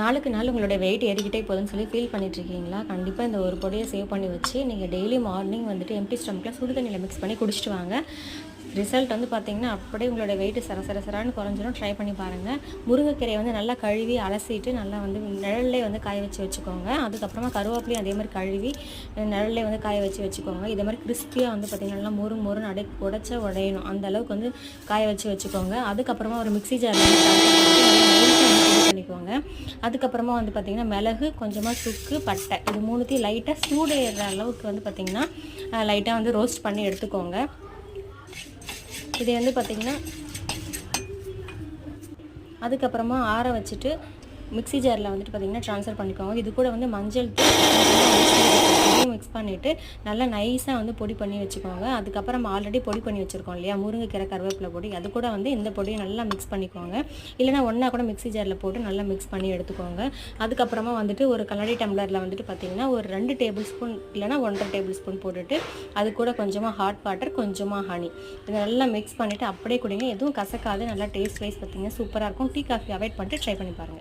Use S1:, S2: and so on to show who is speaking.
S1: நாளுக்கு நாள் உங்களுடைய வெயிட் ஏறிக்கிட்டே போதுன்னு சொல்லி ஃபீல் பண்ணிட்டு இருக்கீங்களா கண்டிப்பாக இந்த ஒரு பொடியை சேவ் பண்ணி வச்சு நீங்கள் டெய்லி மார்னிங் வந்துட்டு எம்டி ஸ்டமக்கில் சுடு தண்ணியில் மிக்ஸ் பண்ணி குடிச்சிட்டு வாங்க. ரிசல்ட் வந்து பார்த்தீங்கன்னா அப்படியே உங்களோட வெயிட் சர சர சரான்னு குறைஞ்சிரும். ட்ரை பண்ணி பாருங்கள் முருங்கைக்கீரையை வந்து நல்லா கழுவி அலசிட்டு நல்லா வந்து நிழல்லே வந்து காய வச்சு வச்சுக்கோங்க. அதுக்கப்புறமா கருவேப்பிலையும் அதே மாதிரி கழுவி நிழல்லே வந்து காய வச்சு வச்சுக்கோங்க. இதே மாதிரி கிறிஸ்பியாக வந்து பார்த்திங்கன்னா நல்லா மொறு மொறுன்னு அடை உடச்ச உடையணும். அந்த அளவுக்கு வந்து காய வச்சு வச்சுக்கோங்க. அதுக்கப்புறமா ஒரு மிக்ஸி ஜாரில் பண்ணிக்கோங்க. அதுக்கப்புறமா வந்து பார்த்திங்கன்னா மிளகு கொஞ்சமாக சுக்கு பட்டை. இது மூணுத்தையும் லைட்டாக சூடு ஏறுற அளவுக்கு வந்து பார்த்திங்கன்னா லைட்டாக வந்து ரோஸ்ட் பண்ணி எடுத்துக்கோங்க. இது வந்து பார்த்திங்கன்னா அதுக்கப்புறமா ஆற வச்சுட்டு மிக்ஸி ஜாரில் வந்துட்டு பார்த்திங்கன்னா ட்ரான்ஸ்ஃபர் பண்ணிக்கோங்க. இது கூட வந்து மஞ்சள் தூள் பண்ணிவிட்டு நல்லா நைஸாக வந்து பொடி பண்ணி வச்சுக்கோங்க. அதுக்கப்புறம் ஆல்ரெடி பொடி பண்ணி வச்சுருக்கோம் இல்லையா? முருங்கைக்கீரை கருவேப்பிலை பொடி. அது கூட வந்து இந்த பொடியை நல்லா மிக்ஸ் பண்ணிக்கோங்க. இல்லைனா ஒன்றா கூட மிக்ஸி ஜாரில் போட்டு நல்லா மிக்ஸ் பண்ணி எடுத்துக்கோங்க. அதுக்கப்புறமா வந்துட்டு ஒரு கண்ணாடி டம்ளரில் வந்துட்டு பார்த்திங்கன்னா ஒரு ரெண்டு டேபிள் ஸ்பூன் இல்லைனா ஒன்றரை டேபிள் ஸ்பூன் போட்டுட்டு அது கூட கொஞ்சமாக ஹாட் வாட்டர் கொஞ்சமாக ஹனி இதை நல்லா மிக்ஸ் பண்ணிவிட்டு அப்படியே குடிங்க. எதுவும் கசக்காது. நல்லா டேஸ்ட் வைஸ் பார்த்திங்கன்னா சூப்பராக இருக்கும். டீ காஃபி அவாய்ட் பண்ணிட்டு ட்ரை பண்ணி பாருங்கள்